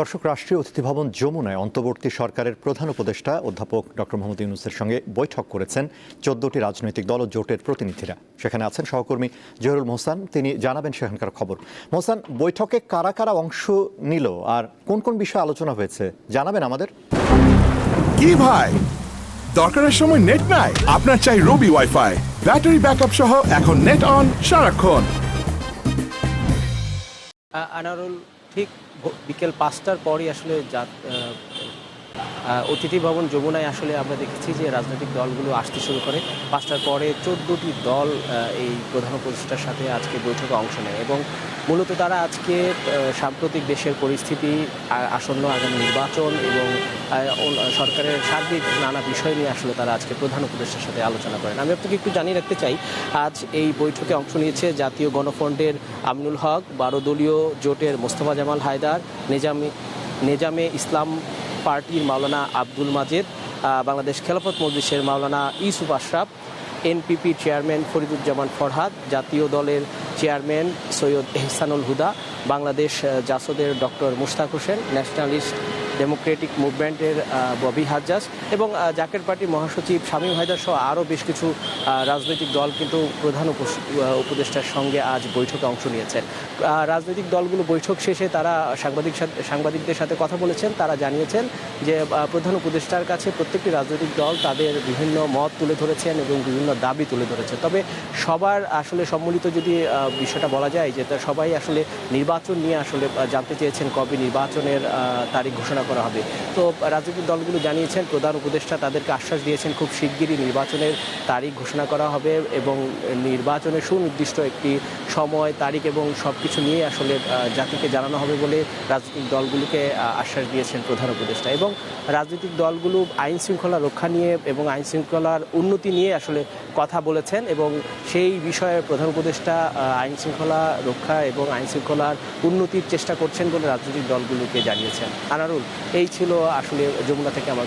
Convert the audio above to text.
দর্শক রাষ্ট্রীয় অতিথি ভবন যমুনায় অন্তর্বর্তী সরকারের প্রধান উপদেষ্টা অধ্যাপক ডক্টর মোহাম্মদ ইউনুসের সঙ্গে বৈঠক করেছেন চোদ্দটি রাজনৈতিক দল ও জোটের প্রতিনিধিরা। সেখানে আছেন সহকর্মী জহিরুল মোহসান। তিনি জানাবেন সেখানকার খবর। মোহসান বৈঠকে কারা কারা অংশ নিল আর কোন কোন বিষয়ে আলোচনা হয়েছে জানাবেন আমাদের। কি ভাই? দরকারের সময় নেট নাই। আপনার চাই রবি ওয়াইফাই ব্যাটারি ব্যাকআপ সহ এখন নেট অন সারাক্ষণ। আনারুল ঠিক বিকেল পাঁচটার পরই আসলে অতিথি ভবন যমুনায় আসলে আমরা দেখেছি যে রাজনৈতিক দলগুলো আসতে শুরু করে। পাঁচটার পরে চোদ্দোটি দল এই প্রধান উপদেষ্টার সাথে আজকে বৈঠকে অংশ নেয় এবং মূলত তারা আজকে সাম্প্রতিক দেশের পরিস্থিতি আসন্ন আগামী নির্বাচন এবং সরকারের সার্বিক নানা বিষয় নিয়ে আসলে তারা আজকে প্রধান উপদেষ্টার সাথে আলোচনা করেন। আমি আপনাকে একটু জানিয়ে রাখতে চাই, আজ এই বৈঠকে অংশ নিয়েছে জাতীয় গণফ্রন্টের আমিনুল হক, বারো দলীয় জোটের মোস্তফা জামাল হায়দার, নিজামি, নেজামে ইসলাম পার্টির মাওলানা আব্দুল মাজেদ বাংলাদেশ খেলাফত মজলিসের মাওলানা ইউসুফ আশরাফ, এনপিপি চেয়ারম্যান ফরিদুজ্জামান ফরহাদ, জাতীয় দলের chairman Syed Ehsanul Huda, Bangladesh জাসদের doctor Mushtaq Hossain, nationalist democratic মুভমেন্টের Bobby Hajjaj এবং জাকের পার্টির মহাসচিব শামীম হায়দার সহ আরও বেশ কিছু রাজনৈতিক দল কিন্তু প্রধান উপদেষ্টার সঙ্গে আজ বৈঠকে অংশ নিয়েছেন রাজনৈতিক দলগুলো বৈঠক শেষে তারা সাংবাদিক সাংবাদিকদের সাথে কথা বলেছেন। তারা জানিয়েছেন যে প্রধান উপদেষ্টার কাছে প্রত্যেকটি রাজনৈতিক দল তাদের বিভিন্ন মত তুলে ধরেছেন এবং বিভিন্ন দাবি তুলে ধরেছে। তবে সবার আসলে সম্মিলিত যদি বিষয়টা বলা যায় যে সবাই আসলে নির্বাচন নিয়ে আসলে জানতে চেয়েছেন কবে নির্বাচনের তারিখ ঘোষণা করা হবে। তো রাজনৈতিক দলগুলো জানিয়েছেন, প্রধান উপদেষ্টা তাদেরকে আশ্বাস দিয়েছেন, খুব শিগগিরই নির্বাচনের তারিখ ঘোষণা করা হবে এবং নির্বাচনের সুনির্দিষ্ট একটি সময় তারিখ এবং সব কিছু নিয়ে আসলে জাতিকে জানানো হবে বলে রাজনৈতিক দলগুলোকে আশ্বাস দিয়েছেন প্রধান উপদেষ্টা এবং রাজনৈতিক দলগুলো আইন শৃঙ্খলা রক্ষা নিয়ে এবং আইন শৃঙ্খলার উন্নতি নিয়ে আসলে কথা বলেছেন এবং সেই বিষয়ে প্রধান উপদেষ্টা আইন শৃঙ্খলা রক্ষা এবং আইন শৃঙ্খলার উন্নতির চেষ্টা করছেন বলে রাজনৈতিক দলগুলোকে জানিয়েছেন। আনারুল এই ছিল আসলে যমুনা থেকে আমার